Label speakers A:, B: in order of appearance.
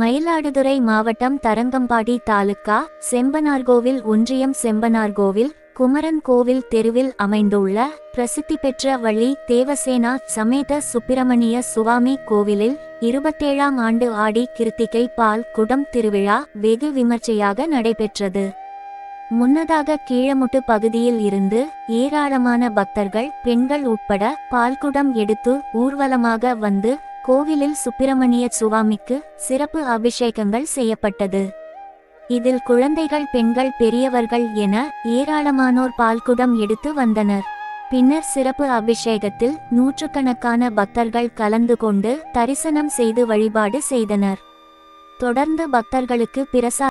A: மயிலாடுதுறை மாவட்டம் தரங்கம்பாடி தாலுகா செம்பனார்கோவில் ஒன்றியம் செம்பனார்கோவில் குமரன் கோவில் தெருவில் அமைந்துள்ள பிரசித்தி பெற்ற வள்ளி தேவசேனா சமேத சுப்பிரமணிய சுவாமி கோவிலில் இருபத்தேழாம் ஆண்டு ஆடி கிருத்திகை பால் குடம் திருவிழா வெகு விமர்சையாக நடைபெற்றது. முன்னதாக கீழமுட்டு பகுதியில் இருந்து ஏராளமான பக்தர்கள் பெண்கள் உட்பட பால்குடம் எடுத்து ஊர்வலமாக வந்து கோவிலில் சுப்பிரமணிய சுவாமிக்கு சிறப்பு அபிஷேகங்கள் செய்யப்பட்டது. இதில் குழந்தைகள் பெண்கள் பெரியவர்கள் என ஏராளமானோர் பால்குடம் எடுத்து வந்தனர். பின்னர் சிறப்பு அபிஷேகத்தில் நூற்றுக்கணக்கான பக்தர்கள் கலந்து கொண்டு தரிசனம் செய்து வழிபாடு செய்தனர். தொடர்ந்து பக்தர்களுக்கு பிரசா